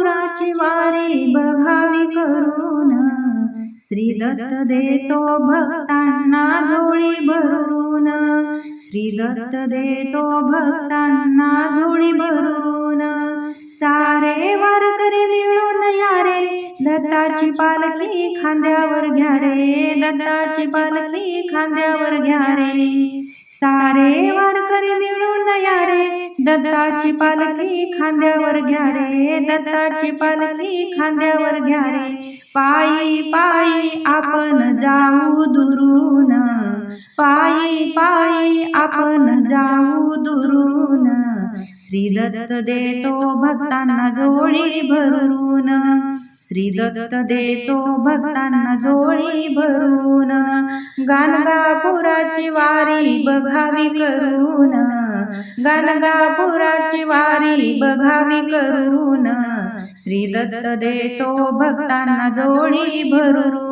गाणगापुराची वारी बघावी करून. श्री दत्त देतो भक्तांना झोळी भरून. श्री दत्त देतो भक्तांना झोळी भरून. सारे वारकरी मिळून या रे दत्ताची पालखी खांद्यावर घ्या रे दत्ताची पालखी खांद्यावर घ्या रे. सारे वारकरी मिळून या रे. दत्ताची पालखी खांद्यावर घ्या रे. दत्ताची पालखी खांद्यावर घ्या रे. पायी पायी आपण जाऊ दुरून. पायी पायी आपण जाऊ दुरून. श्री दत्त देतो भक्तांना जोळी भरून. श्री दत्त देतो भक्तांना जोळी भरून. गाणगापुराची वारी बघावी करून. गाणगापुराची वारी बघावी करून. श्री दत्त देतो भक्तांना जोळी भरून.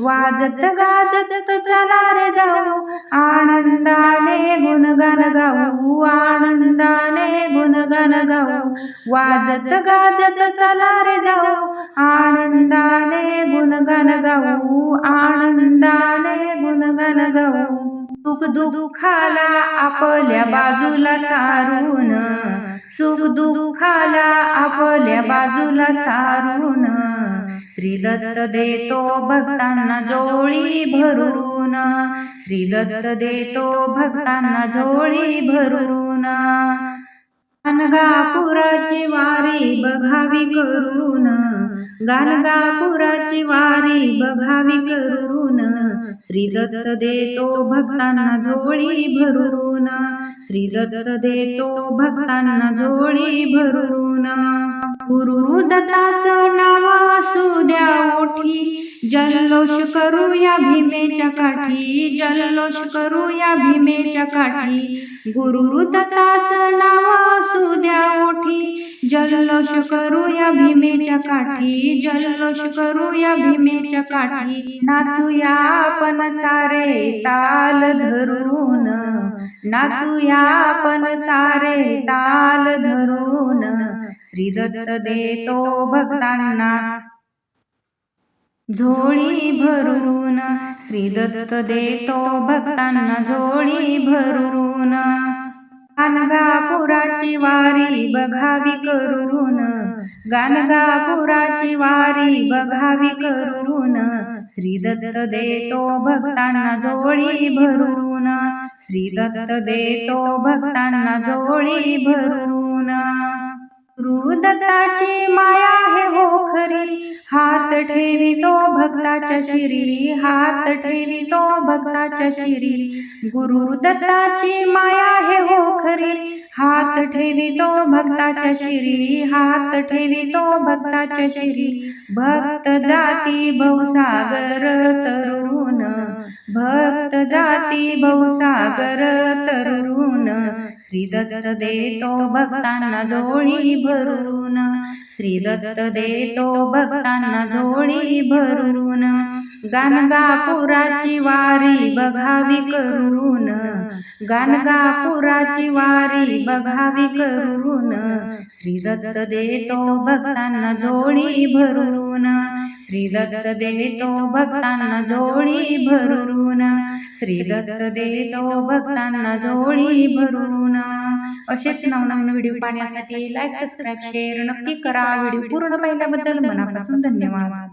वाजत गाजत चला रे जाऊ. आनंदाने गुणगान गाऊ आनंदाने गुणगान गाऊ. वाजत गाजत चला रे जाऊ. आनंदाने गुणगान गाऊ आनंदाने गुणगान गाऊ. सुख दुःखाला आपल्या बाजूला सारून. सुख दुःखाला आपल्या बाजूला सारून. श्री दत्त देतो भक्तांना जोळी भरून. श्री दत्त देतो भक्तांना जोळी भरून. गाणगापुराची वारी बघावी करून. गाणगापुराची वारी बघावी करून श्री दत्त देतो भक्तांना झोळी भरून. श्री दत्त देतो भक्तांना झोळी भरून. गुरु दत्ताचं नाव असू द्या ओठी जल्लोष करूया भीमेच्या काठी जल्लोष करूया भीमेच्या काठी. गुरु दत्ताचं नाव असू द्या ओठी जल्लोष करूया भीमेच्या काठी जल्लोष करूया भीमेच्या काठी. नाचूया आपण सारे ताल धरून. नाचूया आपण सारे ताल धरून. श्री दत्त देतो भक्तांना. झोळी भरून. श्री दत्त देतो भक्तांना झोळी भरून. गाणगापुराची वारी बघावी करून गाणगापुराची वारी बघावी करून श्री दत्त देतो भक्तांना जोळी भरून. श्री दत्त देतो भक्तांना जोळी भरून. दत्ताची माया हे हो खरी हात ठेवी तो भक्ताच्या शिरी. हात ठेवी तो भक्ताच्या शिरी. गुरुदत्ताची माया हे हो खरी हात ठेवी तो भक्ताच्या शिरी. हात ठेवी तो भक्ताच्या शिरी. भक्त जाती बहुसागर तरुण. भक्त जाती बहुसागर तरुण. श्री दत्त देतो भक्तांना जोळी भरून. श्री दत्त देतो भक्तांना जोळी भरून. गाणगापुराची वारी बघावी करून. गाणगापुराची वारी बघावी करून. श्री दत्त देतो भक्तांना जोळी भरून. श्री दत्त देतो भक्तांना जोळी भरून. श्री दत्त देतो भक्तांना जोळी भरून. असेच नवनवीन व्हिडिओ पाहण्यासाठी लाईक सबस्क्राईब शेअर नक्की करा. व्हिडिओ पूर्ण पाहिल्याबद्दल मनापासून धन्यवाद.